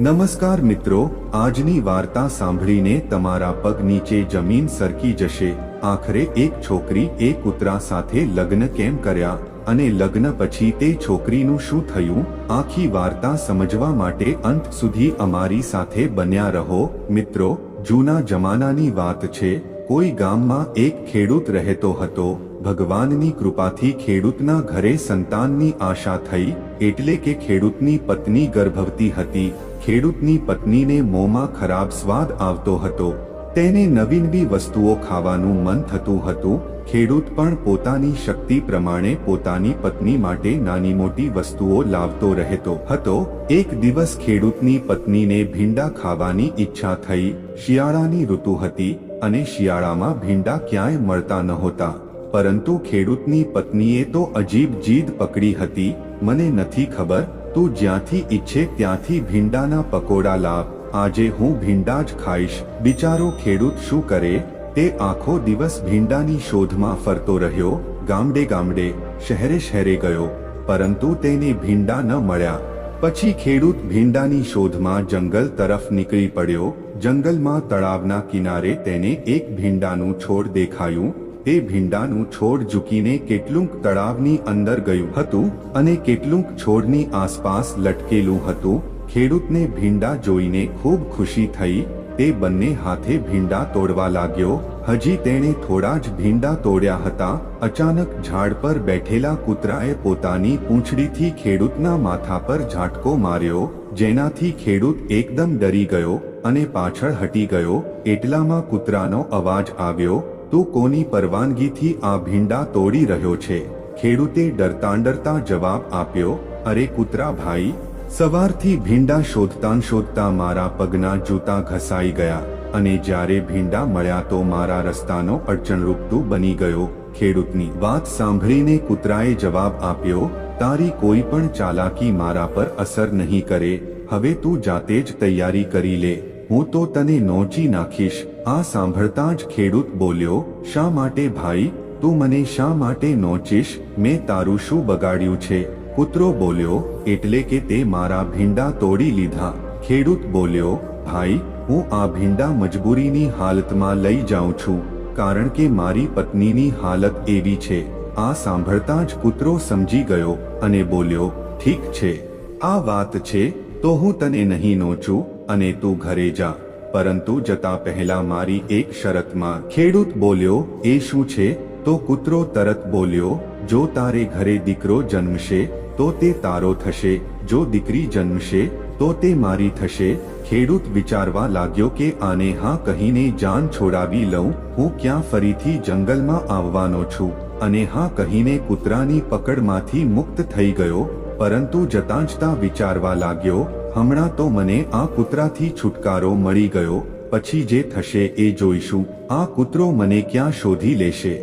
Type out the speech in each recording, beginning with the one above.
નમસ્કાર મિત્રો, આજની વાર્તા સાંભળીને તમારા પગ નીચે જમીન સરકી જશે. આખરે એક છોકરી એ કૂતરા સાથે લગ્ન કેમ કર્યા અને લગ્ન પછી તે છોકરીનું શું થયું? આખી વાર્તા સમજવા માટે અંત સુધી અમારી સાથે બન્યા રહો. મિત્રો, જૂના જમાનાની વાત છે, કોઈ ગામમાં એક ખેડૂત રહેતો હતો. ભગવાનની કૃપાથી ખેડૂતના ઘરે સંતાનની આશા થઈ, એટલે કે ખેડૂતની પત્ની ગર્ભવતી હતી. ખેડૂતની પત્નીને મોંમાં ખરાબ સ્વાદ આવતો હતો. તેને નવીનવી વસ્તુઓ ખાવાનું મન થતું હતું. ખેડૂત પણ પોતાની શક્તિ પ્રમાણે પોતાની પત્ની માટે નાની મોટી વસ્તુઓ લાવતો રહેતો હતો. એક દિવસ ખેડૂતની પત્નીને ભીંડા ખાવાની ઈચ્છા થઈ. શિયાળાની ઋતુ હતી અને શિયાળામાં ભીંડા ક્યાંય મળતા નહોતા. પરંતુ ખેડૂતની પત્નીએ તો અજીબ જીદ પકડી હતી. મને નથી ખબર તું જ્યાંથી ઈચ્છે ત્યાંથી ભીંડાના પકોડા લાવ. આજે હું ભીંડા જ ખાઈશ. બિચારો ખેડૂત શું કરે? તે આખો દિવસ ભીંડાની શોધમાં ફરતો રહ્યો. ગામડે ગામડે, શહેરે શહેરે ગયો. પરંતુ તેને ભીંડા ન મળ્યા. પછી ખેડૂત ભીંડાની શોધમાં જંગલ તરફ નીકળી પડ્યો. જંગલમાં તળાવના કિનારે તેને એક ભીંડાનું છોડ દેખાયું. તે ભીંડાનું છોડ ઝૂકીને કેટલુંક તળાવની અંદર ગયું હતું અને કેટલુંક છોડની આસપાસ લટકેલું હતું. ખેડૂતને ભીંડા જોઈને ખૂબ ખુશી થઈ. તે બંને હાથે ભીંડા તોડવા લાગ્યો. હજી તેણે થોડા જ ભીંડા તોડ્યા હતા. અચાનક ઝાડ પર બેઠેલા કૂતરાએ પોતાની પૂંછડીથી ખેડૂતના માથા પર ઝાટકો માર્યો, જેનાથી ખેડૂત એકદમ ડરી ગયો અને પાછળ હટી ગયો. એટલામાં કૂતરાનો અવાજ આવ્યો તું કોની પરવાનગીથી આ ભીંડા તોડી રહ્યો છે? ખેડૂતે ડરતા ડરતા જવાબ આપ્યો, અરે કૂતરા ભાઈ, સવારથી ભીંડા શોધતા શોધતા મારા પગના જૂતા ઘસાઈ ગયા અને જ્યારે ભીંડા મળ્યા તો મારા રસ્તાનો અડચણરૂપ બની ગયો. ખેડૂતની વાત સાંભળીને કૂતરાએ જવાબ આપ્યો, તારી કોઈ પણ ચાલાકી મારા પર અસર નહીં કરે, હવે તું જાતે જ તૈયારી કરી લે. હું તો તને નોચી નાખીશ. આ સાંભળતા જ ખેડૂત બોલ્યો, શા માટે ભાઈ? તું મને શા માટે નોચીશ? મેં તારું શું બગાડ્યું છે? કૂતરો બોલ્યો, એટલે કે તે મારા ભીંડા તોડી લીધા. ખેડૂત બોલ્યો, ભાઈ, હું આ ભીંડા મજબૂરીની હાલતમાં લઈ જાઉં છું, કારણ કે મારી પત્નીની હાલત એવી છે. આ સાંભળતા જ કૂતરો સમજી ગયો અને બોલ્યો, ઠીક છે. આ વાત છે, તો હું તને નહીં નોચું. અને તું ઘરે જા. પરંતુ જતા પહેલા મારી એક શરતમાં ખેડૂત બોલ્યો, એ શું છે? તો કૂતરો તરત બોલ્યો, જો તારે ઘરે દીકરો જન્મશે, તો તે તારો થશે. જો દીકરી જન્મશે, તો તે મારી થશે. ખેડૂત વિચારવા લાગ્યો કે આને હા કહીને જાન છોડાવી લઉં, હું ક્યાં ફરીથી જંગલમાં આવવાનો છું? અને હા કહીને કૂતરાની પકડમાંથી મુક્ત થઈ ગયો, પરંતુ જતાં જતાં વિચારવા લાગ્યો હમણાં તો મને આ કૂતરાથી છુટકારો મળી ગયો, પછી જે થશે એ જોઈશું. આ કૂતરો મને ક્યાં શોધી લેશે?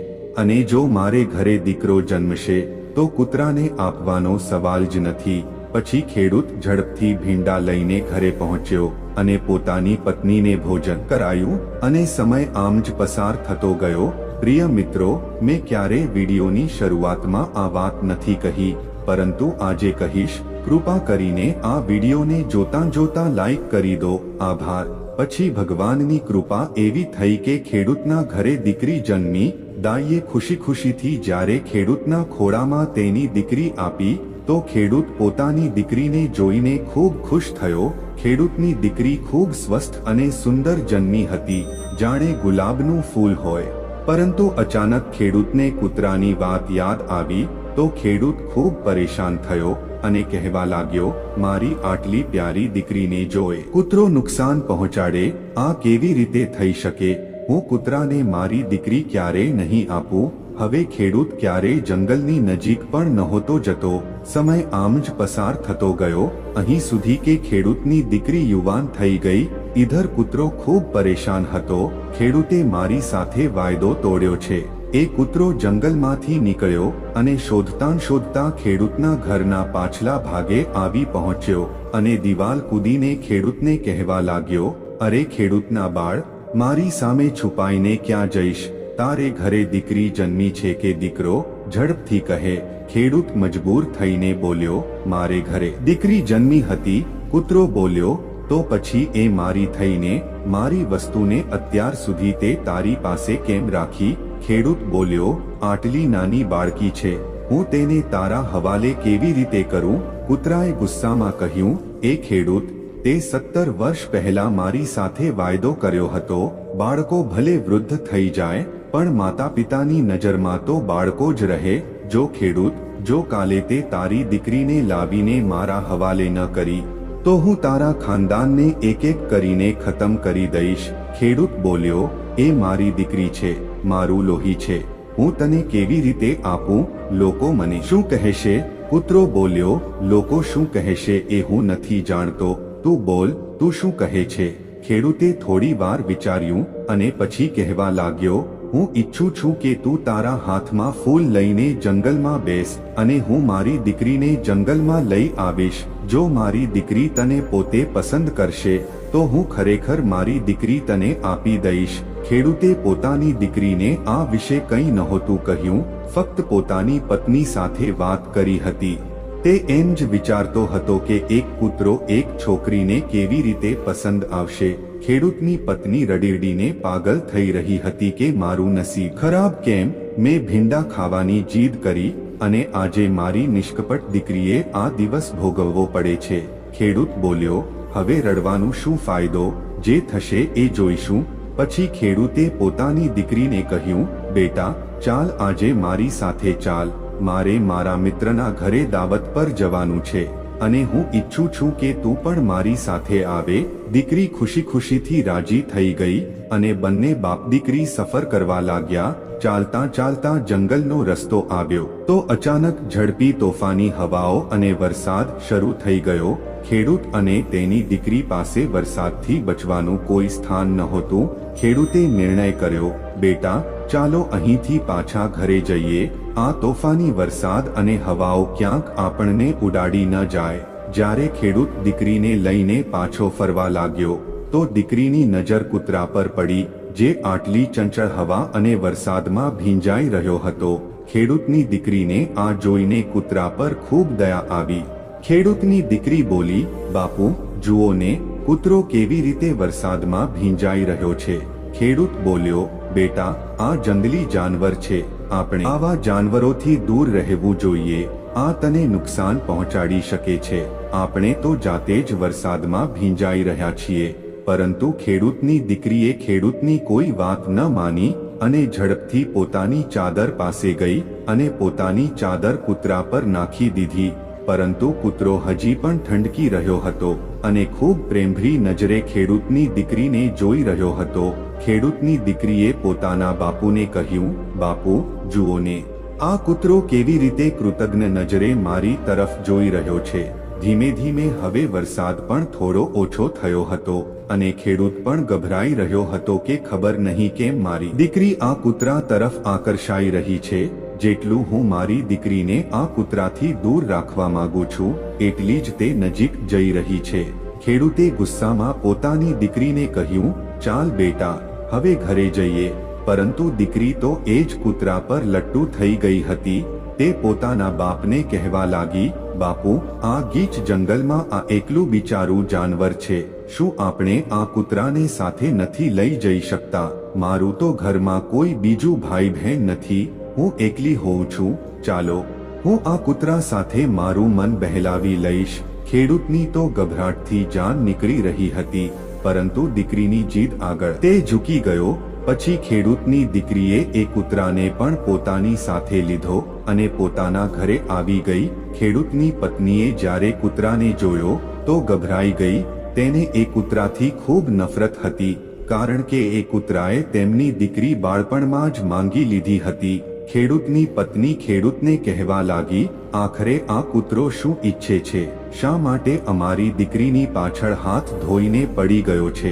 અને જો મારે ઘરે દીકરો જન્મશે, તો કૂતરાને આપવાનો સવાલ જ નથી. પછી ખેડૂત ઝડપથી ભીંડા લઈને ઘરે પહોંચ્યો અને પોતાની પત્નીને ભોજન કરાયું અને સમય આમ જ પસાર થતો ગયો. પ્રિય મિત્રો, મેં ક્યારે વિડીયોની શરૂઆતમાં આ વાત નથી કહી, પરંતુ આજે કહીશ કૃપા કરીને આ વિડીયોને જોતા જોતા લાઈક કરી દો. આભાર. પછી ભગવાનની કૃપા એવી થઈ કે ખેડૂતના ઘરે દીકરી જન્મી, દાઈએ ખુશી ખુશીથી જ્યારે ખેડૂતના ખોળામાં તેની દીકરી આપી, તો ખેડૂત પોતાની દીકરીને જોઈને ખૂબ ખુશ થયો. ખેડૂતની દીકરી ખૂબ સ્વસ્થ અને સુંદર જન્મી હતી. જાણે ગુલાબનું ફૂલ હોય. પરંતુ અચાનક ખેડૂતને કૂતરાની વાત યાદ આવી, તો ખેડૂત ખૂબ પરેશાન થયો. અને કહેવા લાગ્યો, મારી આટલી પ્યારી દીકરીને જોએ. કૂતરો નુકસાન પહોંચાડે, આ કેવી રીતે થઈ શકે? હું કૂતરાને મારી દીકરી ક્યારેય નહીં આપું? હવે ખેડૂત ક્યારેય જંગલની નજીક પણ નહોતો જતો. સમય આમ જ પસાર થતો ગયો. અહીં સુધી કે ખેડૂતની દીકરી યુવાન થઈ ગઈ. ઈધર કૂતરો ખૂબ પરેશાન હતો. ખેડૂતે મારી સાથે વાયદો તોડ્યો છે. એ કૂતરો જંગલમાંથી નીકળ્યો અને શોધતાં શોધતા ખેડૂતના ઘરના પાછલા ભાગે આવી પહોંચ્યો અને દિવાલ કૂદીને ખેડૂતને કહેવા લાગ્યો, અરે ખેડૂતના બાળ, મારી સામે છુપાઈને ક્યાં જઈશ? તારે ઘરે દીકરી જન્મી છે કે દીકરો? ઝડપથી કહે, ખેડૂત મજબૂર થઈને બોલ્યો, મારે ઘરે. દીકરી જન્મી હતી, કૂતરો બોલ્યો, તો પછી એ મારી થઈને, મારી વસ્તુને અત્યાર સુધી તે તારી પાસે કેમ રાખી? ખેડૂત બોલ્યો, આટલી નાની બાળકી છે, હું તેને તારા હવાલે કેવી રીતે કરું? કૂતરાએ ગુસ્સામાં કહ્યું, એ ખેડૂત, તે સત્તર વર્ષ પહેલા મારી સાથે વાયદો કર્યો હતો, બાળકો ભલે વૃદ્ધ થઈ જાય પણ માતા પિતાની નજરમાં તો બાળકો જ રહે, જો ખેડૂત, જો કાલે તે તારી દીકરીને લાવીને મારા હવાલે ન કરી, તો હું તારા ખાનદાનને એક એક કરીને ખતમ કરી દઈશ. ખેડૂત બોલ્યો, એ મારી દીકરી છે, મારું લોહી છે, હું તને કેવી રીતે આપું? લોકો મને, શું કહેશે? પુત્રો બોલ્યો, લોકો શું કહેશે એ હું નથી જાણતો, તું બોલ, તું શું કહે છે? ખેડૂતે થોડી વાર વિચાર્યું અને પછી કહેવા લાગ્યો હું ઈચ્છું છું કે તું તારા હાથમાં ફૂલ લઈને જંગલમાં બેસ અને હું મારી દીકરીને જંગલમાં લઈ આવીશ. જો મારી દીકરી તને પોતે પસંદ કરશે, તો હું ખરેખર મારી દીકરી તને આપી દઈશ. ખેડૂતે પોતાની દીકરીને આ વિશે કંઈ નહોતું કહ્યું, ફક્ત પોતાની પત્ની સાથે વાત કરી હતી. તે એમ જ વિચારતો હતો કે એક કૂતરો એક છોકરીને કેવી રીતે પસંદ આવશે. ખેડૂતની પત્ની રડેડીને પાગલ થઈ રહી હતી કે મારું નસીબ ખરાબ કેમ? મેં ભીંડા ખાવાની જીદ કરી અને આજે મારી નિષ્કપટ દીકરીએ આ દિવસ ભોગવવો પડે છે. ખેડૂત બોલ્યો, હવે રડવાનું શું ફાયદો? જે થશે એ જોઈશું. પછી ખેડૂતે પોતાની દીકરીને કહ્યું, બેટા, ચાલ આજે મારી સાથે ચાલ. મારે મારા મિત્રના ઘરે દાવત પર જવાનું છે. અને હું ઈચ્છું છું કે તું પણ મારી સાથે આવે. દીકરી ખુશી ખુશીથી રાજી થઈ ગઈ અને બંને બાપ દીકરી સફર કરવા લાગ્યા. ચાલતા ચાલતા જંગલનો રસ્તો આવ્યો. તો અચાનક ઝડપી તોફાની હવાઓ અને વરસાદ શરૂ થઈ ગયો. ખેડૂત અને તેની દીકરી પાસે વરસાદથી બચવાનું કોઈ સ્થાન નહોતું. ખેડૂતે નિર્ણય કર્યો, બેટા, ચાલો અહીંથી પાછા ઘરે જઈએ. આ તોફાની વરસાદ અને હવાઓ ક્યાંક આપણને ઉડાડી ન જાય. જ્યારે ખેડૂત દીકરીને લઈને પાછો ફરવા લાગ્યો, તો દીકરીની નજર કૂતરા પર પડી, જે આટલી ચંચળ હવા અને વરસાદમાં ભીંજાઈ રહ્યો હતો. ખેડૂતની દીકરીને આ જોઈને કૂતરા પર ખૂબ દયા આવી. ખેડૂતની દીકરી બોલી, બાપુ, જુઓ ને, કૂતરો કેવી રીતે વરસાદમાં ભીંજાઈ રહ્યો છે. ખેડૂત બોલ્યો, બેટા, આ જંગલી જાનવર છે. આપણે આવા જાનવરોથી દૂર રહેવું જોઈએ. આ તને નુકસાન પહોંચાડી શકે છે. આપણે તો જાતે જ વરસાદમાં ભીંજાઈ રહ્યા છીએ. પરંતુ ખેડૂતની દીકરીએ ખેડૂતની કોઈ વાત ન માની અને ઝડપથી પોતાની ચાદર પાસે ગઈ અને પોતાની ચાદર કૂતરા પર નાખી દીધી. પરંતુ કૂતરો હજી પણ ઠંડકી રહ્યો હતો. અને ખૂબ પ્રેમભરી નજરે ખેડૂતની દીકરીને જોઈ રહ્યો હતો. ખેડૂતની દીકરીએ પોતાના બાપુને કહ્યું, બાપુ, જુઓ ને, આ કૂતરો કેવી રીતે કૃતજ્ઞ નજરે મારી તરફ જોઈ રહ્યો છે. ધીમે ધીમે હવે વરસાદ પણ થોડો ઓછો થયો હતો અને ખેડૂત પણ ગભરાઈ રહ્યો હતો કે ખબર નહીં કેમ મારી દીકરી આ કૂતરા તરફ આકર્ષાઈ રહી છે. જેટલું હું મારી દીકરીને આ કૂતરાથી દૂર રાખવા માંગુ છું, એટલી જ તે નજીક જઈ રહી છે. ખેડૂતે ગુસ્સામાં પોતાની દીકરીને કહ્યું, ચાલ બેટા, હવે ઘરે જઈએ. પરંતુ દીકરી તો એ જ કૂતરા પર લટ્ટુ થઈ ગઈ હતી. તે પોતાના બાપને કહેવા લાગી, બાપુ, આ ગીચ જંગલમાં આ એકલું બિચારું જાનવર છે. શું આપણે આ કૂતરાને સાથે નથી લઈ જઈ શકતા? મારું તો ઘરમાં કોઈ બીજું ભાઈ બહેન નથી. હું એકલી હોઉં છું, ચાલો, હું આ કૂતરા સાથે મારું મન બહેલાવી લઈશ. ખેડૂતની તો ગભરાટથી જાન નીકળી રહી હતી, પરંતુ દીકરીની જીદ આગળ તે ઝૂકી ગયો. પછી ખેડૂતની દીકરીએ એ કૂતરાને પણ પોતાની સાથે લીધો અને પોતાના ઘરે આવી ગઈ. ખેડૂતની પત્નીએ જ્યારે કૂતરાને જોયો, તો ગભરાઈ ગઈ. તેને એ કૂતરાથી ખૂબ નફરત હતી, કારણ કે એ કૂતરાએ તેમની દીકરી બાળપણમાં જ માંગી લીધી હતી. ખેડૂતની પત્ની ખેડૂતને કહેવા લાગી, આખરે આ કૂતરો શું ઈચ્છે છે? શા માટે અમારી દીકરીની પાછળ હાથ ધોઈને પડી ગયો છે?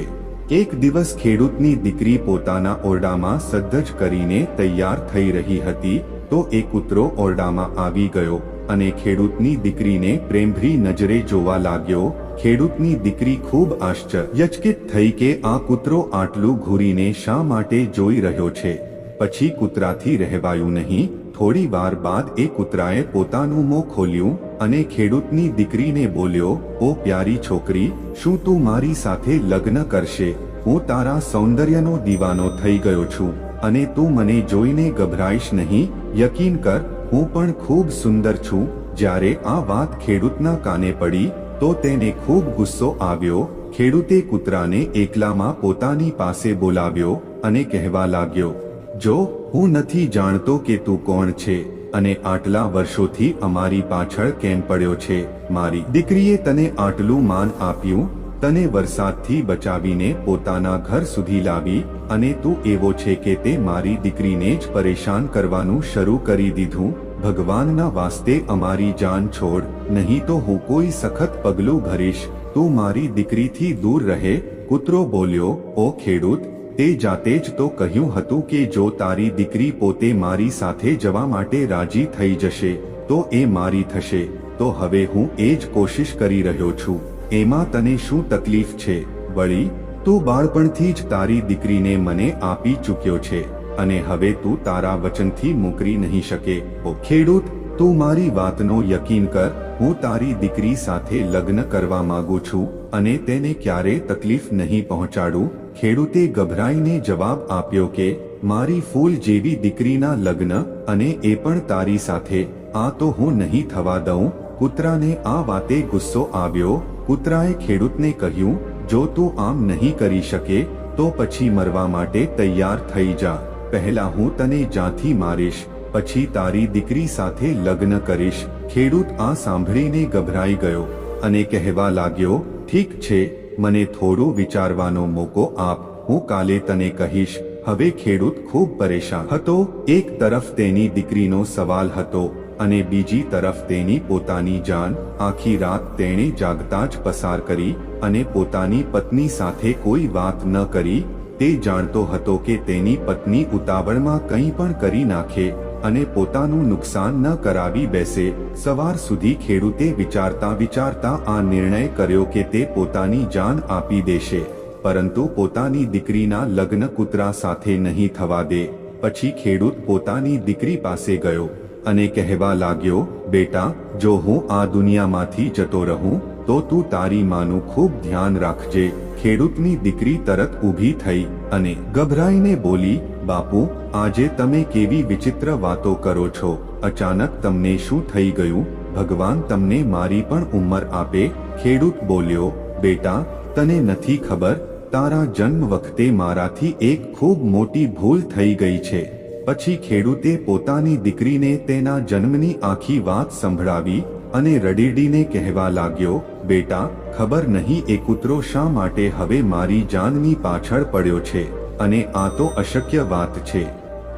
એક દિવસ ખેડૂતની દીકરી પોતાના ઓરડામાં સજ્જ કરીને તૈયાર થઈ રહી હતી, તો એ કૂતરો ઓરડામાં આવી ગયો અને ખેડૂતની દીકરીને પ્રેમભરી નજરે જોવા લાગ્યો. ખેડૂતની દીકરી ખૂબ આશ્ચર્યચકિત થઈ કે આ કૂતરો આટલું ઘૂરીને શા માટે જોઈ રહ્યો છે? પછી કૂતરાથી રહેવાયું નહીં, થોડી વાર બાદ એ કૂતરાએ પોતાનું મોં ખોલ્યું અને ખેડૂતની દીકરીને બોલ્યો, ઓ પ્યારી છોકરી, શું તું મારી સાથે લગ્ન કરશે? હું તારા સૌંદર્યનો દીવાનો થઈ ગયો છું અને તું મને જોઈને ગભરાઈશ નહીં. યકીન કર, હું પણ ખૂબ સુંદર છું. જ્યારે આ વાત ખેડૂતના કાને પડી, તો તેને ખૂબ ગુસ્સો આવ્યો. ખેડૂતે કૂતરાને એકલામાં પોતાની પાસે બોલાવ્યો અને કહેવા લાગ્યો જો હું નથી જાણતો કે તું કોણ છે, અને આટલા વર્ષોથી અમારી પાછળ કેમ પડ્યો છે, મારી દીકરીએ તને આટલું માન આપ્યું, તને વરસાદથી બચાવીને પોતાના ઘર સુધી લાવી, અને તું એવો છે કે તે મારી દીકરીને જ પરેશાન કરવાનું શરૂ કરી દીધું, ભગવાનના વાસ્તે અમારી જાન છોડ, નહીં તો હું કોઈ સખત પગલું ભરીશ, તું મારી દીકરીથી દૂર રહે, કૂતરો બોલ્યો, ઓ ખેડૂત તે જાતે જ તો કહ્યું હતું કે જો તારી દીકરી પોતે મારી સાથે જવા માટે રાજી થઈ જશે, તો એ મારી થશે. તો હવે હું એ જ કોશિશ કરી રહ્યો છું. એમાં તને શું તકલીફ છે? વળી, તું બાળપણથી જ તારી દીકરીને મને આપી ચૂક્યો છે, અને હવે તું તારા વચનથી મોકરી નહીં શકે. ઓ ખેડૂત, તું મારી વાતનો યકીન કર. હું તારી દીકરી સાથે લગ્ન કરવા માંગુ છું, અને તેને ક્યારે તકલીફ નહીં પહોંચાડું? ખેડૂતે ગભરાઈને જવાબ આપ્યો કે, મારી ફૂલ જેવી દીકરીના લગ્ન અને એ પણ તારી સાથે, આ તો હું નહીં થવા દઉં. કૂતરાને આ વાતે ગુસ્સો આવ્યો. કૂતરાએ ખેડૂતને કહ્યું, જો તું આમ નહીં કરી શકે, તો પછી મરવા માટે તૈયાર થઈ જા. પહેલા હું તને જાથી મારીશ, પછી તારી દીકરી સાથે લગ્ન કરીશ. ખેડૂત આ સાંભળીને ગભરાઈ ગયો અને કહેવા લાગ્યો, ઠીક છે મને થોડું વિચારવાનો મોકો આપ. હું કાલે તને કહીશ, હવે ખેડૂત ખૂબ પરેશાન હતો. એક તરફ તેની દીકરીનો સવાલ હતો અને બીજી તરફ તેની પોતાની જાન. આખી રાત તેણે જાગતા જ પસાર કરી અને પોતાની પત્ની સાથે કોઈ વાત ન કરી. તે જાણતો હતો કે તેની પત્ની ઉતાવળમાં કંઈ પણ કરી નાખે. અને પોતાનું નુકસાન ન કરાવી બેસે. સવાર સુધી ખેડૂતે વિચારતા વિચારતા આ નિર્ણય કર્યો કે તે પોતાની જાન આપી દેશે. પરંતુ પોતાની દીકરીના લગ્ન કૂતરા સાથે નહીં થવા દે. પછી ખેડૂત પોતાની દીકરી પાસે ગયો અને કહેવા લાગ્યો, બેટા, જો હું આ દુનિયામાંથી જતો રહું તો તું તારી માનું ખૂબ ધ્યાન રાખજે. ખેડૂતની દીકરી તરત ઊભી થઈ અને ગભરાઈને બોલી, બાપુ, આજે તમે કેવી વિચિત્ર વાતો કરો છો. અચાનક તમને શું થઈ ગયું? ભગવાન તમને મારી પણ ઉંમર આપે. ખેડૂત બોલ્યો, બેટા, તને નથી ખબર, તારા જન્મ વખતે મારાથી એક ખૂબ મોટી ભૂલ થઈ ગઈ છે. પછી ખેડૂતે પોતાની દીકરીને તેના જન્મની આખી વાત સંભળાવી અને રડીડીને કહેવા લાગ્યો, બેટા, ખબર નહીં એ કૂતરો શા માટે હવે મારી જાનની પાછળ પડ્યો છે, અને આ તો અશક્ય વાત છે.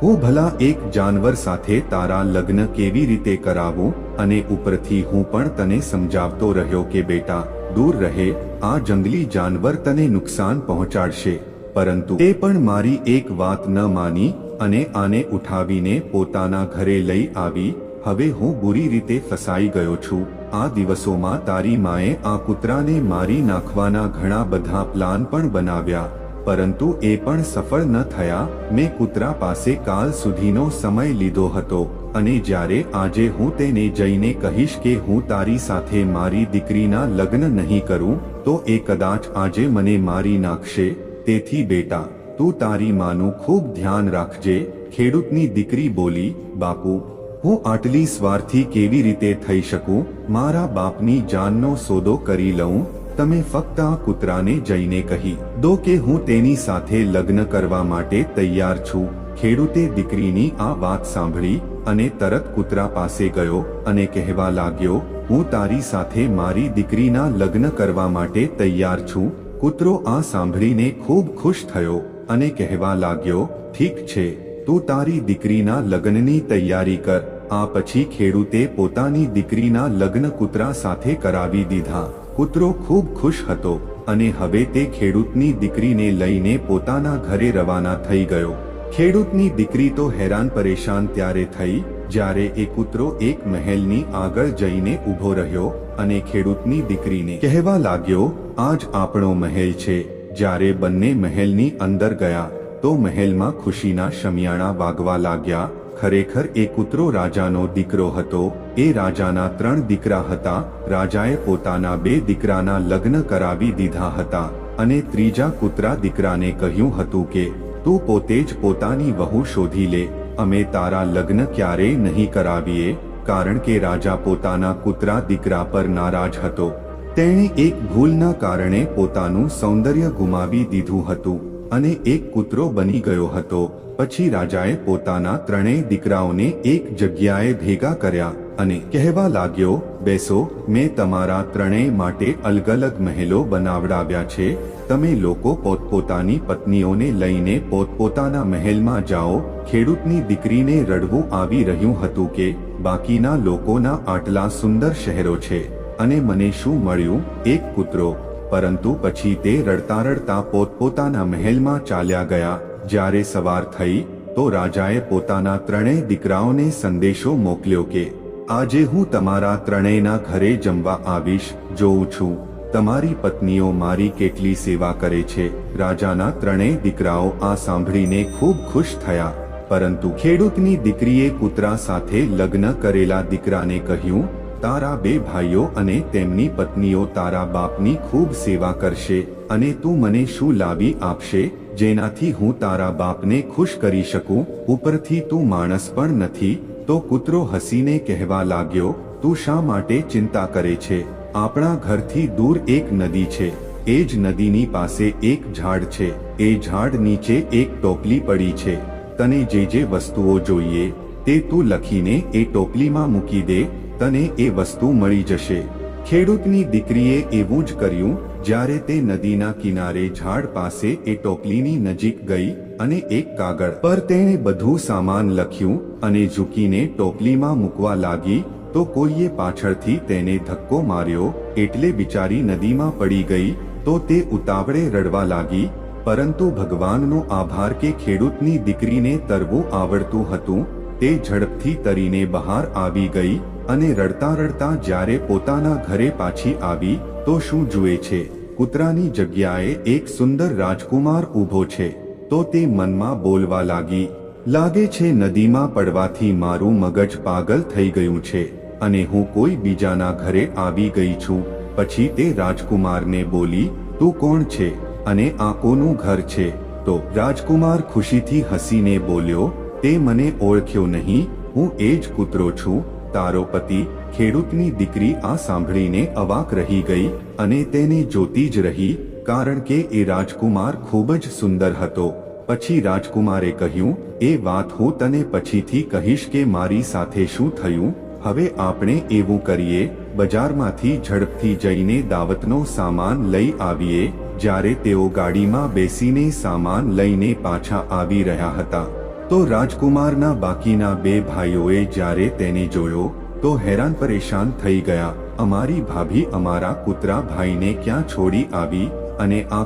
હું ભલા એક જાનવર સાથે તારા લગ્ન કેવી રીતે કરાવું, અને ઉપરથી હું પણ તને સમજાવતો રહ્યો કે બેટા, દૂર રહે, આ જંગલી જાનવર તને નુકસાન પહોંચાડશે. પરંતુ તે પણ મારી એક વાત ન માની, અને આને ઉઠાવીને પોતાના ઘરે લઈ આવી હવે હું બુરી રીતે ફસાઈ ગયો છું. આ દિવસોમાં તારી માએ આ કૂતરાને મારી નાખવાના ઘણા બધા પ્લાન પણ બનાવ્યા, પરંતુ એ પણ સફળ ન થયા. મેં કૂતરા પાસે કાલ સુધીનો સમય લીધો હતો અને જ્યારે આજે હું તેને જઈને કહીશ કે હું તારી સાથે મારી દીકરીના લગ્ન નહીં કરું, તો એ કદાચ આજે મને મારી નાખશે. તેથી બેટા, તું તારી માનું ખૂબ ધ્યાન રાખજે. ખેડૂતની દીકરી બોલી, બાપુ હું આટલી સ્વાર્થી કેવી રીતે થઈ શકું? મારા બાપની જાનનો સોદો કરી લઉં? તમે ફક્ત આ કૂતરાને જઈને કહી દો કે હું તેની સાથે લગ્ન કરવા માટે તૈયાર છું. ખેડૂતે દીકરીની આ વાત સાંભળી અને તરત કૂતરા પાસે ગયો અને કહેવા લાગ્યો, હું તારી સાથે મારી દીકરીના લગ્ન કરવા માટે તૈયાર છું. કૂતરો આ સાંભળીને ખૂબ ખુશ થયો અને કહેવા લાગ્યો, ઠીક છે. તું તારી દીકરીના લગ્નની તૈયારી કર. આ પછી ખેડૂતે પોતાની દીકરીના લગ્ન કૂતરા સાથે કરાવી દીધા. કૂતરો ખૂબ ખુશ હતો અને હવે તે ખેડૂતની દીકરીને લઈને પોતાના ઘરે રવાના થઈ ગયો. ખેડૂતની દીકરી તો હેરાન પરેશાન ત્યારે થઈ, જ્યારે એ કૂતરો એક મહેલની આગળ જઈને ઊભો રહ્યો અને ખેડૂતની દીકરીને કહેવા લાગ્યો, આજ આપણો મહેલ છે. જ્યારે બંને મહેલની અંદર ગયા તો મહેલમાં ખુશીના શમિયાણા વાગવા લાગ્યા. ખરેખર એ કૂતરો રાજાનો દીકરો હતો. એ રાજાના ત્રણ દીકરા હતા. રાજાએ પોતાના બે દીકરાના લગ્ન કરાવી દીધા હતા. અને ત્રીજા કૂતરા દીકરાને કહ્યું હતું કે, તું પોતે જ પોતાની વહુ શોધી લે. અમે તારા લગ્ન ક્યારેય નહીં કરાવીએ, કારણ કે રાજા પોતાના કૂતરા દીકરા પર નારાજ હતો. તેણે એક ભૂલના કારણે પોતાનું સૌંદર્ય ગુમાવી દીધું હતું. અને એક કૂતરો બની ગયો હતો. પછી રાજાએ પોતાના ત્રણેય દીકરાઓને એક જગ્યાએ ભેગા કર્યા અને કહેવા લાગ્યો, બેસો, મેં તમારા ત્રણેય માટે અલગ અલગ મહેલો બનાવડાવ્યા છે. તમે લોકો પોતપોતાની પત્નીઓને લઈને પોતપોતાના મહેલમાં જાઓ. ખેડૂતની દીકરીને રડવું આવી રહ્યું હતું કે બાકીના લોકોના આટલા સુંદર શહેરો છે. અને મને શું મળ્યું? એક કૂતરો પરંતુ પછી તે રડતા રડતા પોતપોતાના મહેલમાં ચાલ્યા ગયા. જ્યારે સવાર થઈ, તો રાજાએ પોતાના ત્રણેય દીકરાઓને સંદેશો મોકલ્યો કે, આજે હું તમારા ત્રણેયના ઘરે જમવા આવીશ, જોઉં છું. તમારી પત્નીઓ મારી કેટલી સેવા કરે છે. રાજાના ત્રણેય દીકરાઓ આ સાંભળીને ખૂબ ખુશ થયા. પરંતુ ખેડૂતની દીકરીએ કૂતરા સાથે લગ્ન કરેલા દીકરાને કહ્યું તારા બે ભાઈઓ અને તેમની પત્નીઓ તારા બાપની ખૂબ સેવા કરશે અને તું મને શું લાવી આપશે? જેનાથી હું તારા બાપને ખુશ કરી શકું? ઉપરથી તું માણસ પણ નથી, તો કૂતરો હસીને કહેવા લાગ્યો, તું શા માટે ચિંતા કરે છે? આપણા ઘરથી દૂર એક નદી છે. એ જ નદીની પાસે એક ઝાડ છે. એ ઝાડ નીચે એક ટોપલી પડી છે. તને જે જે વસ્તુઓ જોઈએ, તે તું લખીને એ ટોપલીમાં મૂકી દે. તને એ વસ્તુ મળી જશે. ખેડૂતની દીકરીએ એવું જ કર્યું, જ્યારે તે નદીના કિનારે ઝાડ પાસે એ ટોપલીની નજીક ગઈ અને એક કાગળ પર તેણે બધું સામાન લખ્યું અને ઝૂકીને ટોપલીમાં મૂકવા લાગી, તો કોઈએ પાછળથી તેને ધક્કો માર્યો એટલે બિચારી નદીમાં પડી ગઈ, તો તે ઉતાવળે રડવા લાગી, પરંતુ ભગવાનનો આભાર કે ખેડૂતની દીકરીને તરવું આવડતું હતું તે ઝડપથી તરીને બહાર આવી ગઈ અને રડતા રડતા જ્યારે પોતાના ઘરે પાછી આવી, તો શું જુએ છે? કૂતરાની જગ્યાએ એક સુંદર રાજકુમાર ઊભો છે. તો તે મનમાં બોલવા લાગી, લાગે છે નદીમાં પડવાથી મારું મગજ પાગલ થઈ ગયું છે અને હું કોઈ બીજાના ઘરે આવી ગઈ છું. પછી તે રાજકુમારને બોલી, તું કોણ છે? અને આ કોનું ઘર છે? તો રાજકુમાર ખુશીથી હસીને બોલ્યો તે મને ઓળખ્યો નહીં, હું એ જ કૂતરો છું. તારો પતિ, ખેડૂતની દીકરી આ સાંભળીને અવાક રહી ગઈ અને તેને જોતી જ રહી, કારણ કે એ રાજકુમાર ખૂબ જ સુંદર હતો. પછી રાજકુમારે કહ્યું, એ વાત હું તને પછીથી કહીશ કે મારી સાથે શું થયું? હવે આપણે એવું કરીએ, બજારમાંથી ઝડપથી જઈને દાવતનો સામાન લઈ આવીએ. જ્યારે તેઓ ગાડીમાં બેસીને સામાન લઈને પાછા આવી રહ્યા હતા તો રાજકુમારના બાકીના બે ભાઈઓએ જ્યારે તેને જોયો, તો હેરાન પરેશાન થઈ ગયા. અમારી ભાભી અમારા કૂતરા ભાઈને ક્યાં છોડી આવી અને આ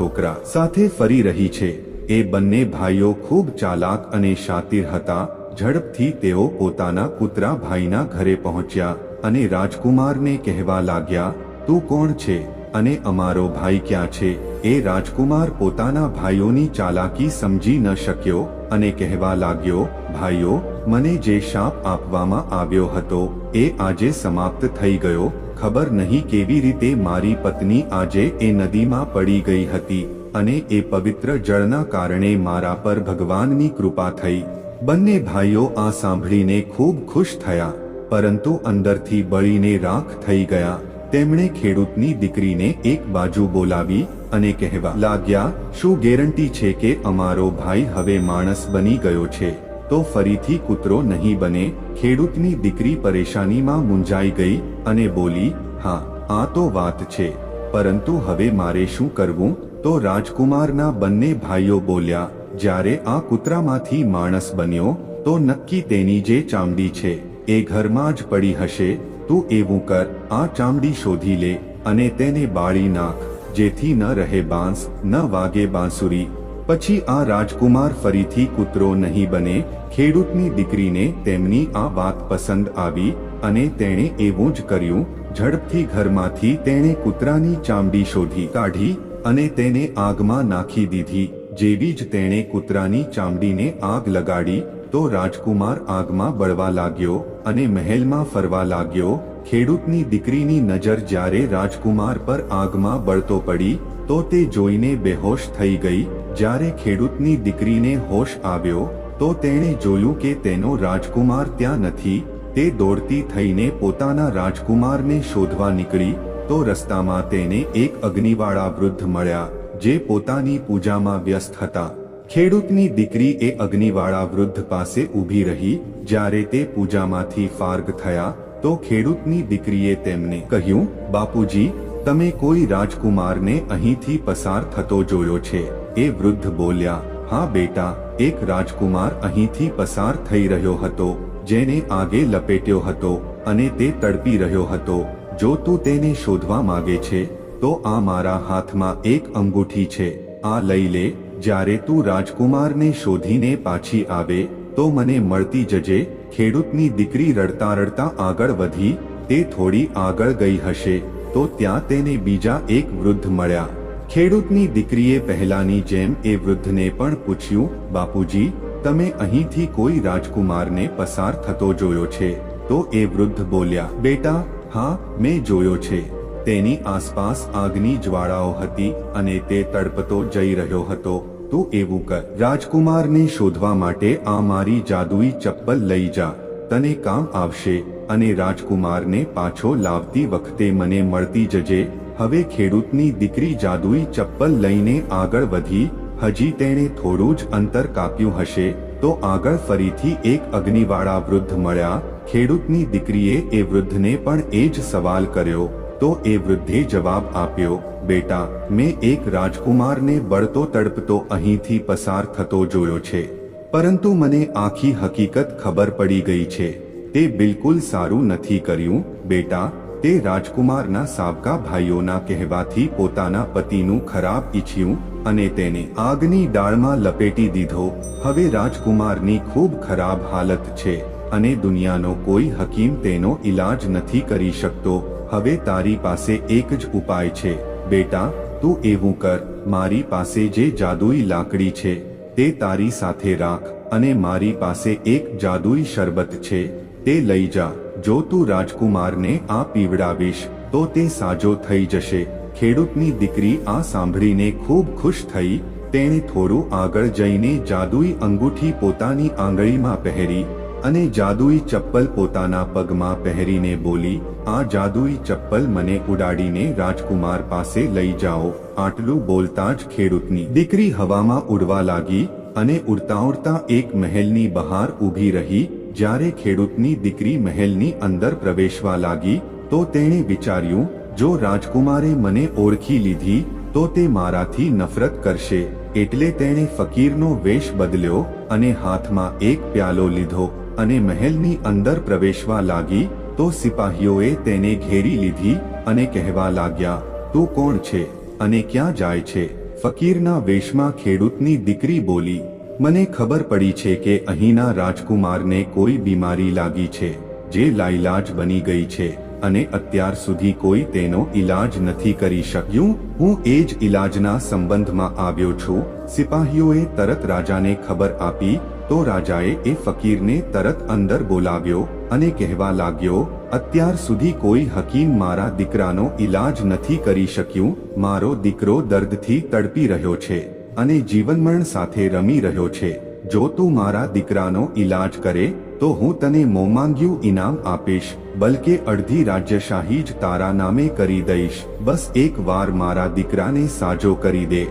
છોકરા? સાથે ફરી રહી છે. એ બંને ભાઈઓ ખૂબ ચાલાક અને શાતિર હતા. ઝડપથી તેઓ પોતાના કૂતરા ભાઈના ઘરે પહોંચ્યા અને રાજકુમારને કહેવા લાગ્યા, તું કોણ છે? અને અમારો ભાઈ ક્યાં છે? એ રાજકુમાર પોતાના ભાઈઓની ચાલાકી સમજી ન શક્યો અને કહેવા લાગ્યો, ભાઈઓ, મને જે શાપ આપવામાં આવ્યો હતો, એ આજે સમાપ્ત થઈ ગયો. ખબર નહીં કેવી રીતે મારી પત્ની આજે એ નદીમાં પડી ગઈ હતી અને એ પવિત્ર જળના કારણે મારા પર ભગવાનની કૃપા થઈ. બંને ભાઈઓ આ સાંભળીને ખૂબ ખુશ થયા, પરંતુ અંદરથી બળીને રાખ થઈ ગયા. તેમણે ખેડૂતની દીકરીને એક બાજુ બોલાવી અને કહેવા લાગ્યા, શું ગેરંટી છે કે અમારો ભાઈ હવે માણસ બની ગયો છે? તો ફરીથી કૂતરો નહીં બને. ખેડૂતની દીકરી પરેશાનીમાં મૂંઝાઈ ગઈ અને બોલી, હા, આ તો વાત છે. પરંતુ હવે મારે શું કરવું? તો રાજકુમારના બંને ભાઈઓ બોલ્યા, જ્યારે આ કૂતરામાંથી માણસ બન્યો, તો નક્કી તેની જે ચામડી છે, એ ઘરમાં જ પડી હશે. તું એવું કર, આ ચામડી શોધી લે અને તેને બાળી નાખ, જેથી ન રહે બાંસ, ન વાગે બાંસુરી. પછી આ રાજકુમાર ફરીથી કૂતરો નહીં બને, ખેડૂતની દીકરીને તેમની આ વાત પસંદ આવી અને તેણે એવું જ કર્યું, ઝડપથી ઘરમાંથી તેણે કૂતરાની ચામડી શોધી કાઢી અને તેને આગમાં નાખી દીધી, જેવી જ તેણે કૂતરાની ચામડીને આગ લગાડી તો રાજકુમાર આગમાં બળવા લાગ્યો અને મહેલમાં ફરવા લાગ્યો. ખેડૂતની દીકરીની નજર જ્યારે રાજકુમાર પર આગમાં બળતો પડી, તો તે જોઈને બેહોશ થઈ ગઈ. જ્યારે ખેડૂતની દીકરીને હોશ આવ્યો, તો તેણે જોયું કે તેનો રાજકુમાર ત્યાં નથી. તે દોડતી થઈને પોતાના રાજકુમારને શોધવા નીકળી, તો રસ્તામાં તેને એક અગ્નિવાળા વૃદ્ધ મળ્યા, જે પોતાની પૂજામાં વ્યસ્ત હતા. ખેડૂતની દીકરી એ અગ્નિવાળા વૃદ્ધ પાસે ઊભી રહી, જ્યારે તે પૂજામાંથી ફાર્ગ થયા, તો ખેડૂતની દીકરીએ તેમને કહ્યું, બાપુજી, તમે કોઈ રાજકુમારને અહીંથી પસાર થતો જોયો છે. એ વૃદ્ધ બોલ્યા, હા બેટા, એક રાજકુમાર અહીંથી પસાર થઈ રહ્યો હતો, જેને આગે લપેટ્યો હતો અને તે તડપી રહ્યો હતો. જો તું તેને શોધવા માંગે છે, તો આ મારા હાથમાં એક અંગૂઠી છે, આ લઈ લે. જ્યારે તું રાજકુમારને શોધીને પાછી આવે, તો મને મળતી જજે, ખેડૂતની દીકરી રડતા રડતા આગળ વધી, તે થોડી આગળ ગઈ હશે, તો ત્યાં તેને બીજા એક વૃદ્ધ મળ્યા. ખેડૂતની દીકરીએ પહેલાની જેમ એ વૃદ્ધને પણ પૂછ્યું, બાપુજી, તમે અહીંથી કોઈ રાજકુમારને પસાર થતો જોયો છે? તો એ વૃદ્ધ બોલ્યા, બેટા, હા, મેં જોયો છે. તેની આસપાસ આગની જ્વાળાઓ હતી અને તે તડપતો જઈ રહ્યો હતો. તું એવું કર, રાજકુમારને શોધવા માટે આ મારી જાદુઈ ચપ્પલ લઈ જા. તને કામ આવશે અને રાજકુમારને પાછો લાવતી વખતે મને મળતી જજે. હવે ખેડૂતની દીકરી જાદુઈ ચપ્પલ લઈને આગળ વધી. હજી તેણે થોડું જ અંતર કાપ્યું હશે, તો આગળ ફરીથી એક અગ્નિવાળા વૃદ્ધ મળ્યા. ખેડૂતની દીકરીએ એ વૃદ્ધને પણ એ જ સવાલ કર્યો. તો એ વૃદ્ધે જવાબ આપ્યો, બેટા, મેં એક રાજકુમારને બળતો તડપતો અહીંથી પસાર થતો જોયો છે. પરંતુ મને આખી હકીકત ખબર પડી ગઈ છે. તે બિલકુલ સારું નથી કર્યું, બેટા. તે રાજકુમારના સાબકા ભાઈઓના કહેવાથી પોતાના પતિનું ખરાબ ઈચ્છ્યું અને તેને આગની ડાળમાં લપેટી દીધો. હવે રાજકુમારની ખૂબ ખરાબ હાલત છે અને દુનિયાનો કોઈ હકીમ તેનો ઈલાજ નથી કરી શકતો. હવે તારી પાસે એક જ ઉપાય છે. બેટા, તું એવું કર, મારી પાસે જે જાદુઈ લાકડી છે, તે તારી સાથે રાખ અને મારી પાસે એક જાદુઈ શરબત છે, તે લઈ જા. જો તું રાજકુમારને આ પીવડાવીશ, તો તે સાજો થઈ જશે. ખેડૂતની દીકરી આ સાંભળીને ખૂબ ખુશ થઈ, તેણે થોડું આગળ જઈને જાદુઈ અંગૂઠી પોતાની આંગળીમાં પહેરી અને જાદુઈ ચપ્પલ પોતાના પગમાં પહેરીને બોલી, આ જાદુઈ ચપ્પલ મને ઉડાડીને રાજકુમાર પાસે લઈ જાઓ, આટલું બોલતા જ ખેડૂતની દીકરી હવામાં ઉડવા લાગી અને ઉડતા ઉડતા એક મહેલની બહાર ઊભી રહી, જ્યારે ખેડૂતની દીકરી મહેલની અંદર પ્રવેશવા લાગી, તો તેણે વિચાર્યું, જો રાજકુમારે મને ઓળખી લીધી તો તે મારાથી નફરત કરશે. એટલે તેણે ફકીરનો વેશ બદલ્યો અને હાથમાં એક પ્યાલો લીધો અને મહેલની અંદર પ્રવેશવા લાગી. તો સિપાહીઓએ તેને ઘેરી લીધી અને કહેવા લાગ્યા, તું કોણ છે અને ક્યાં જાય છે? ફકીરના વેશમાં ખેડૂતની દીકરી બોલી, મને ખબર પડી છે કે અહીંના રાજકુમારને કોઈ બીમારી લાગી છે, જે લાઈલાજ બની ગઈ છે. અને અત્યાર સુધી કોઈ તેનો ઈલાજ નથી કરી શક્યું. હું એ જ ઈલાજના સંબંધમાં આવ્યો છું. સિપાહીઓએ તરત રાજાને ખબર આપી, તો રાજાએ એ ફકીરને તરત અંદર બોલાવ્યો અને કહેવા લાગ્યો, અત્યાર સુધી કોઈ હકીમ મારા દીકરાનો ઈલાજ નથી કરી શક્યું. મારો દીકરો દર્દથી તડપી રહ્યો છે અને જીવનમરણ સાથે રમી રહ્યો છે. જો તું મારા દીકરાનો ઈલાજ કરે તો હું તને મોમાંગ્યું ઇનામ આપીશ, બલકે અડધી રાજ્યશાહી જ તારા નામે કરી દઈશ. બસ એક વાર મારા દીકરાને સાજો કરી દે.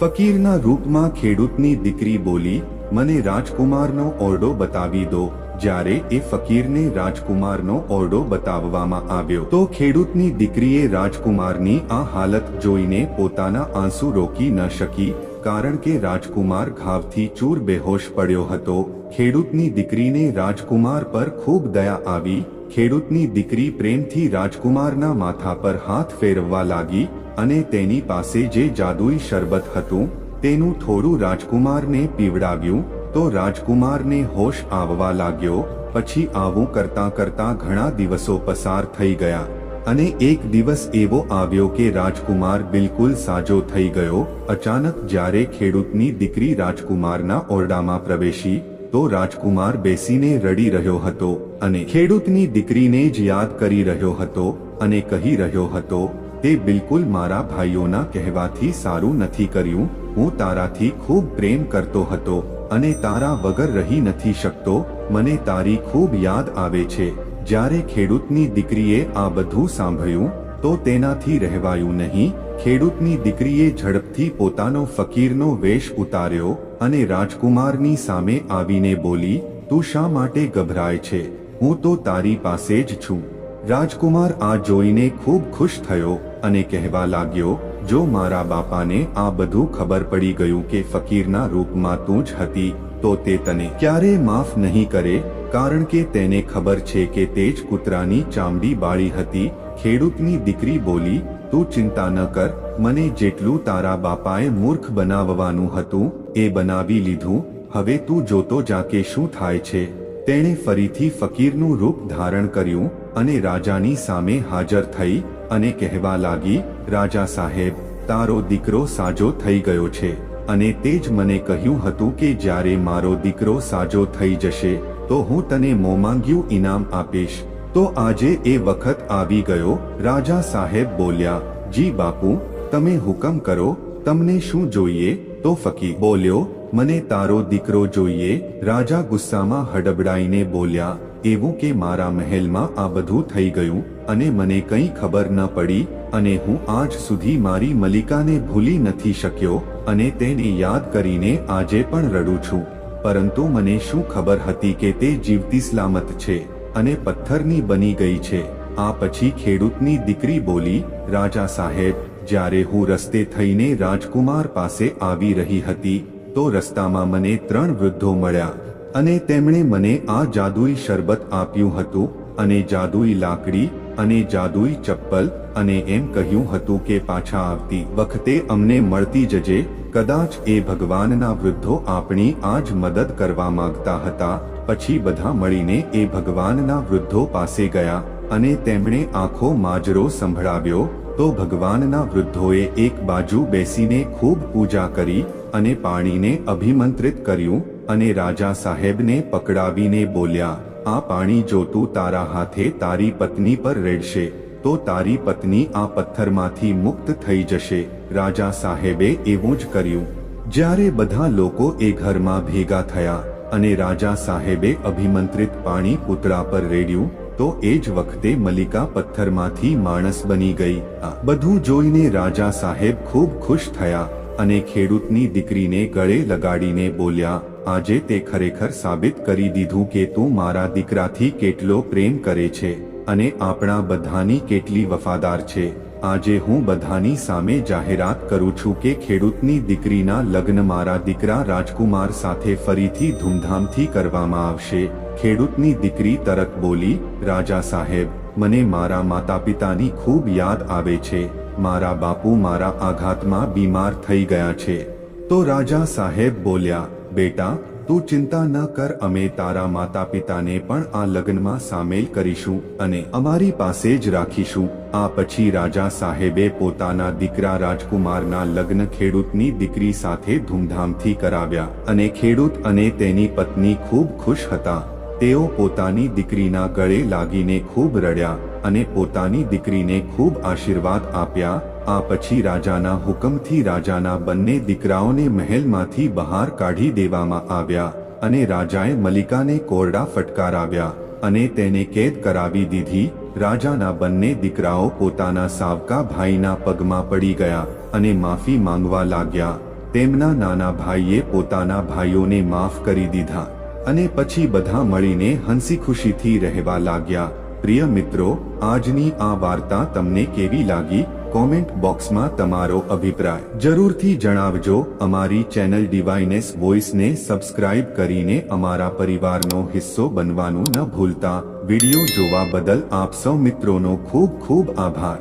ફકીરના રૂપમાં ખેડૂતની દીકરી બોલી, મને રાજકુમારનો ઓરડો બતાવી દો. જ્યારે એ ફકીરને રાજકુમારનો ઓરડો બતાવવામાં આવ્યો, તો ખેડૂતની દીકરીએ રાજકુમારની આ હાલત જોઈને પોતાના આંસુ રોકી ન શકી, કારણ કે રાજકુમાર ઘાવથી ચૂર બેહોશ પડ્યો હતો. ખેડૂતની દીકરીને રાજકુમાર પર ખૂબ દયા આવી, ખેડૂતની દીકરી પ્રેમથી રાજકુમારના માથા પર હાથ ફેરવવા લાગી અને તેની પાસે જે જાદુઈ શરબત હતું, તેનું થોડું રાજકુમારને પીવડાવ્યું, તો રાજકુમારને હોશ આવવા લાગ્યો, પછી આવું કરતા કરતા ઘણા દિવસો પસાર થઈ ગયા અને એક દિવસ એવો આવ્યો કે રાજકુમાર બિલકુલ સાજો થઈ ગયો. અચાનક જ્યારે ખેડૂતની દીકરી રાજકુમારના ઓરડામાં પ્રવેશી તો રાજકુમાર બેસીને રડી રહ્યો હતો અને ખેડૂતની દીકરીને જ યાદ કરી રહ્યો હતો અને કહી રહ્યો હતો, તે બિલકુલ મારા ભાઈઓના કહેવાથી સારું નથી કર્યું. હું તારાથી ખૂબ પ્રેમ કરતો હતો અને તારા વગર રહી નથી શકતો. મને તારી ખૂબ યાદ આવે છે. જ્યારે ખેડૂતની દીકરીએ આ બધું સાંભળ્યું, તો તેનાથી રહેવાયું નહીં. ખેડૂતની દીકરીએ ઝડપથી પોતાનો ફકીરનો વેશ ઉતાર્યો અને રાજકુમારની સામે આવીને બોલી, તું શા માટે ગભરાય છે? હું તો તારી પાસે જ છું. રાજકુમાર આ જોઈને ખૂબ ખુશ થયો અને કહેવા લાગ્યો, જો મારા બાપાને આ બધું ખબર પડી ગયું કે ફકીરના રૂપમાં તું જ હતી, તો તે તને ક્યારે માફ નહીં કરે? કારણ કે તેને ખબર છે કે તે જ કૂતરાની ચામડી બાળી હતી. ખેડૂતની દીકરી બોલી, તું ચિંતા ન કર મને જેટલું તારા બાપાએ મૂર્ખ બનાવવાનું હતું, એ બનાવી લીધું, હવે તું જોતો જા કે શું થાય છે. તેણે ફરીથી ફકીરનું રૂપ ધારણ કર્યું, અને રાજાની સામે હાજર થઈ, અને કહેવા લાગી, રાજા સાહેબ, તારો દીકરો સાજો થઈ ગયો છે, અને તે જ મને કહ્યું હતું કે જ્યારે મારો દીકરો સાજો થઈ જશે, તો હું તને મોમાંગ્યું ઇનામ આપીશ. તો આજે એ વખત આવી ગયો, રાજા સાહેબ બોલ્યા, જી બાપુ તમે હુકમ કરો, તમને શું જોઈએ? તો ફકીર બોલ્યો, મને તારો દીકરો જોઈએ. રાજા ગુસ્સામાં હડબડાઈને બોલ્યા, એવું કે મારા મહેલમાં આ બધું થઈ ગયું અને મને કંઈ ખબર ન પડી અને હું આજ સુધી મારી મલિકાને ભૂલી નથી શક્યો અને તેને યાદ કરીને આજે પણ રડું છું. પરંતુ મને શું ખબર હતી કે તે જીવતી સલામત છે અને પથ્થરની બની ગઈ છે. આ પછી ખેડૂતની દીકરી બોલી, રાજા સાહેબ જ્યારે હું રસ્તે થઈને રાજકુમાર પાસે આવી રહી હતી, તો રસ્તામાં મને ત્રણ વૃદ્ધો મળ્યા અને તેમણે મને આ જાદુઈ શરબત આપ્યું હતું અને જાદુઈ લાકડી અને જાદુઈ ચપ્પલ અને એમ કહ્યું હતું કે પાછા આવતી વખતે અમને મળતી જજે, કદાચ એ ભગવાનના વૃદ્ધો આપણી આજ મદદ કરવા માંગતા હતા, પછી બધા મળીને એ ભગવાનના વૃદ્ધો પાસે ગયા અને તેમણે આખો માજરો સંભળાવ્યો તો ભગવાનના વૃદ્ધોએ એક બાજુ બેસીને ખૂબ પૂજા કરી અને પાણીને અભિમંત્રિત કર્યું અને રાજા સાહેબને પકડાવીને બોલ્યા, આ પાણી જો તું તારા હાથે તારી પત્ની પર રેડશે, તો તારી પત્ની આ પથ્થરમાંથી મુક્ત થઈ જશે. રાજા સાહેબે એવું જ કર્યું. જ્યારે બધા લોકો એ ઘરમાં ભેગા થયા અને રાજા સાહેબે અભિમંત્રિત પાણી પુતળા પર રેડ્યું તો એ જ વખતે મલિકા પથ્થરમાંથી માણસ બની ગઈ. બધું જોઈને રાજા સાહેબ ખૂબ ખુશ થયા અને ખેડૂતની દીકરીને ગળે લગાડીને બોલ્યા, આજે તે ખરેખર સાબિત કરી દીધું કે તું મારા દીકરાથી કેટલો પ્રેમ કરે છે અને આપણા બધાની કેટલી વફાદાર છે. આજે હું બધાની સામે જાહેરાત કરું છું કે ખેડૂતની દીકરીના લગ્ન મારા દીકરા રાજકુમાર સાથે ફરીથી ધૂમધામથી કરવામાં આવશે. ખેડૂતની દીકરી તરત બોલી, રાજા સાહેબ, મને મારા માતા પિતાની ખૂબ યાદ આવે છે. મારા બાપુ મારા આઘાતમાં બીમાર થઈ ગયા છે. તો રાજા સાહેબ બોલ્યા, બેટા, તું ચિંતા ન કર, અમે તારા માતા પિતાને પણ આ લગ્નમાં સામેલ કરીશું અને અમારી પાસે જ રાખીશું. આ પછી રાજા સાહેબે પોતાના દીકરા રાજકુમારના લગ્ન ખેડૂતની દીકરી સાથે ધૂમધામથી કરાવ્યા અને ખેડૂત અને તેની પત્ની ખૂબ ખુશ હતા. તેઓ પોતાની દીકરીના ગળે લાગીને ખૂબ રડ્યા અને પોતાની દીકરીને ખૂબ આશીર્વાદ આપ્યા. આ પછી રાજાના હુકમથી રાજાના બંને દીકરાઓને મહેલમાંથી બહાર કાઢી દેવામાં આવ્યા અને રાજાએ મલિકાને કોરડા ફટકારાવ્યા અને તેને કેદ કરાવી દીધી. રાજાના બંને દીકરાઓ પોતાના સાવકા ભાઈના પગમાં પડી ગયા અને માફી માંગવા લાગ્યા. તેમના નાના ભાઈએ પોતાના ભાઈઓને માફ કરી દીધા. અને પછી બધા મળીને હંસી ખુશીથી રહેવા લાગ્યા. પ્રિય મિત્રો, આજની આ વાર્તા તમને કેવી લાગી? કોમેન્ટ બોક્સમાં તમારો અભિપ્રાય જરૂરથી જણાવજો. અમારી ચેનલ ડિવાઇનેસ વોઇસને સબસ્ક્રાઇબ કરીને અમારા પરિવારનો હિસ્સો બનવાનું ન ભૂલતા. વિડિયો જોવા બદલ આપ સૌ મિત્રોનો ખૂબ ખૂબ આભાર.